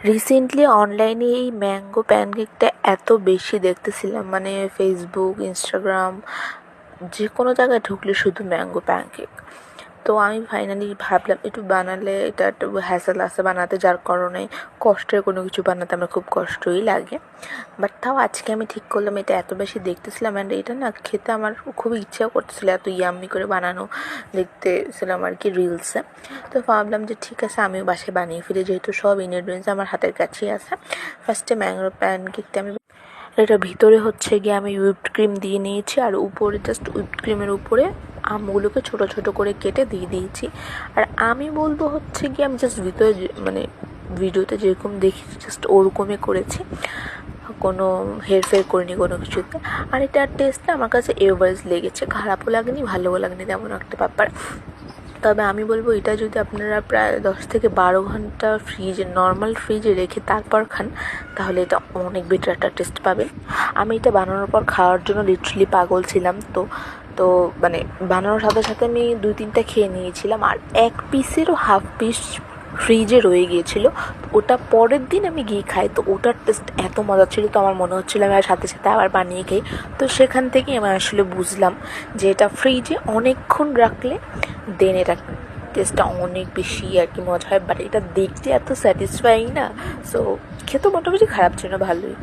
Recently অনলাইনে এই mango প্যানকেকটা এত বেশি দেখতেছিলাম। মানে ফেসবুক ইনস্টাগ্রাম যে কোনো জায়গায় ঢুকলে শুধু ম্যাঙ্গো প্যানকেক তো আমি ফাইনালি ভাবলাম একটু বানালে এটা একটু হ্যাসেল আছে বানাতে, যার কারণে কষ্টের কোনো কিছু বানাতে আমার খুব কষ্টই লাগে। বাট তাও আজকে আমি ঠিক করলাম, এটা এত বেশি দেখতেছিলাম অ্যান্ড এটা না খেতে আমার খুবই ইচ্ছা করতেছিল এত ইয়াম্মি করে বানানো, দেখতেছিলাম আর কি রিলসে তো ভাবলাম যে ঠিক আছে, আমিও বাসায় বানিয়ে ফেলি, যেহেতু সব ইনগ্রিডিয়েন্টস আমার হাতের কাছেই আছে। ফার্স্টে ম্যাঙ্গো প্যানকেকটা আমি এটা ভিতরে হচ্ছে গিয়ে আমি হুইপড ক্রিম দিয়ে নিয়েছি, আর উপরে জাস্ট হুইপড ক্রিমের উপরে আমগুলোকে ছোট ছোট করে কেটে দিয়ে দিয়েছি। আর আমি বলব হচ্ছে গিয়ে, আমি জাস্ট ভিতরে মানে ভিডিওতে যেরকম দেখি জাস্ট ওরকমই করেছি। কোনো হেরফের করিনি কোনো কিছুতে। আর এটার টেস্টটা আমার কাছে এভারেজ লেগেছে। খারাপও লাগেনি, ভালোও লাগেনি তেমন একটা ব্যাপার। তবে আমি বলব, এটা যদি আপনারা প্রায় দশ থেকে বারো ঘণ্টা ফ্রিজে নর্মাল ফ্রিজে রেখে তারপর খান, তাহলে এটা অনেক বেটার একটা টেস্ট পাবেন। আমি এটা বানানোর পর খাওয়ার জন্য লিটারালি পাগল ছিলাম তো তো মানে বানানোর সাথে সাথে আমি দুই তিনটা খেয়ে নিয়েছিলাম, আর এক পিসেরও হাফ পিস ফ্রিজে রয়ে গিয়েছিল। ওটা পরের দিন আমি গিয়ে খাই, তো ওটার টেস্ট এত মজা ছিল, তো আমার মনে হচ্ছিল আমি আর সাথে সাথে আবার বানিয়ে খাই তো সেখান থেকেই আমি আসলে বুঝলাম যে এটা ফ্রিজে অনেকক্ষণ রাখলে দেন এটা টেস্টটা অনেক বেশি আর কি মজা হয়। বাট এটা দেখতে এত স্যাটিসফাইং না। সো খেতে মোটামুটি খারাপ ছিল, ভালোই।